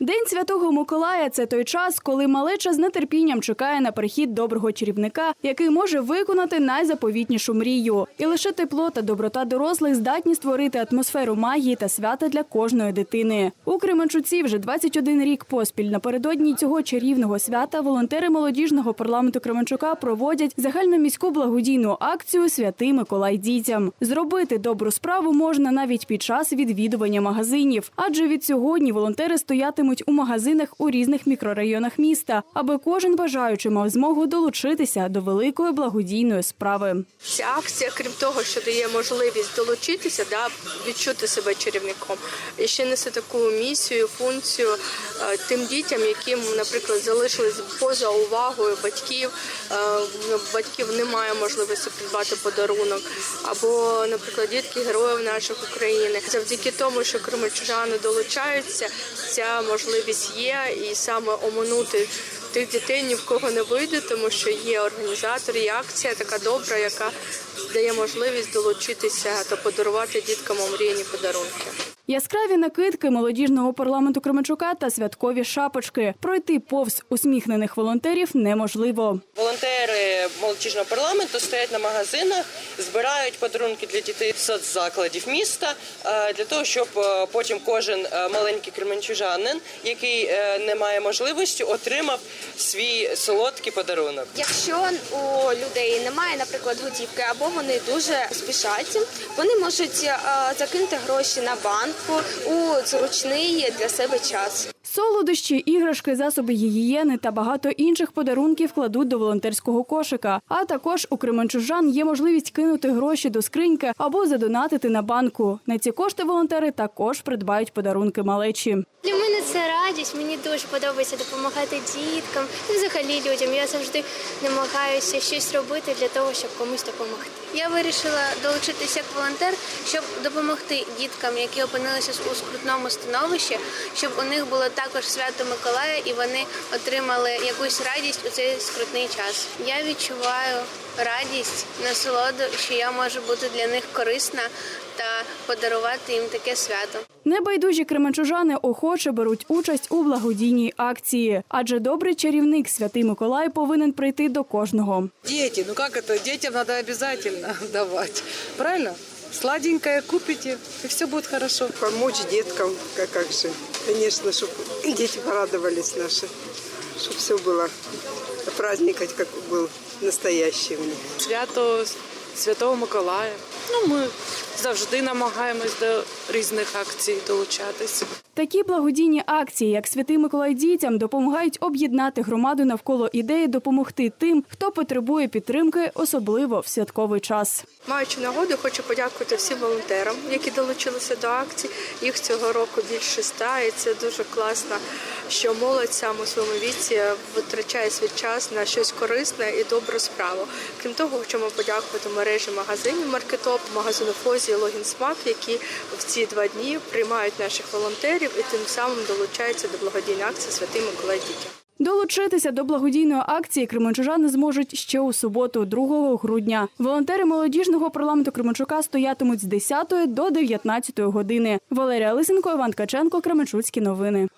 День святого Миколая це той час, коли малеча з нетерпінням чекає на прихід доброго чарівника, який може виконати найзаповітнішу мрію. І лише тепло та доброта дорослих здатні створити атмосферу магії та свята для кожної дитини. У Кременчуці вже 21 рік поспіль напередодні цього чарівного свята волонтери молодіжного парламенту Кременчука проводять загальноміську благодійну акцію Святий Миколай дітям. Зробити добру справу можна навіть під час відвідування магазинів, адже від сьогодні волонтери стоятимуть у магазинах у різних мікрорайонах міста, аби кожен бажаючий мав змогу долучитися до великої благодійної справи. Ця акція, крім того, що дає можливість долучитися, да, відчути себе чарівником, і ще несе таку місію, функцію е, тим дітям, яким, наприклад, залишились поза увагою батьків. е, батьків немає можливості придбати подарунок, або, наприклад, дітки героїв наших України. Завдяки тому, що кримчужани долучаються, ця можливість є, і саме оминути тих дітей ні в кого не вийде, тому що є організатор, є акція така добра, яка дає можливість долучитися та подарувати діткам омріяні подарунки. Яскраві накидки молодіжного парламенту Кременчука та святкові шапочки. Пройти повз усміхнених волонтерів неможливо. Волонтери молодіжного парламенту стоять на магазинах, збирають подарунки для дітей соцзакладів міста е, для того, щоб е, потім кожен е, маленький кременчужанин, який не має можливості, отримав свій солодкий подарунок. Якщо у людей немає, наприклад, готівки, або вони дуже спішать, вони можуть закинути гроші на банку у зручний для себе час. Солодощі, іграшки, засоби гігієни та багато інших подарунків кладуть до волонтерського кошика. А також у кременчужан є можливість кинути гроші до скриньки або задонатити на банку. На ці кошти волонтери також придбають подарунки малечі. Для мене це радість. Мені дуже подобається допомагати діткам і взагалі людям. Я завжди намагаюся щось робити для того, щоб комусь допомогти. Я вирішила долучитися як волонтер, щоб допомогти діткам, які опинилися у скрутному становищі, щоб у них було також свято Миколая і вони отримали якусь радість у цей скрутний час. Я відчуваю радість, насолоду, що я можу бути для них корисна та подарувати їм таке свято. Небайдужі кременчужани охоче беруть участь у благодійній акції, адже добрий чарівник святий Миколай повинен прийти до кожного. Дети, ну как это? Детям надо обязательно давать. Правильно? Сладенькое купите, и все будет хорошо. помочь деткам, как, как же. Конечно, чтобы дети порадовались наши, чтобы все было праздник, как был настоящий у них. свято Святого Миколая. Ну, ми завжди намагаємось до різних акцій долучатися. Такі благодійні акції, як Святий Миколай дітям, допомагають об'єднати громаду навколо ідеї допомогти тим, хто потребує підтримки, особливо в святковий час. Маючи нагоду, хочу подякувати всім волонтерам, які долучилися до акції. Їх цього року більше ста, і це дуже класно, що молодь саме у своєму віці витрачає свій час на щось корисне і добру справу. Крім того, хочемо подякувати мережі магазинів Маркетоп, магазину Фозі і Логінсмак, які в ці два дні приймають наших волонтерів і тим самим долучаються до благодійної акції Святий Миколай дітям. Долучитися до благодійної акції кременчужани зможуть ще у суботу, 2 грудня. Волонтери молодіжного парламенту Кременчука стоятимуть з 10 до 19 години. Валерія Лисенко, Іван Ткаченко, Кременчуцькі новини.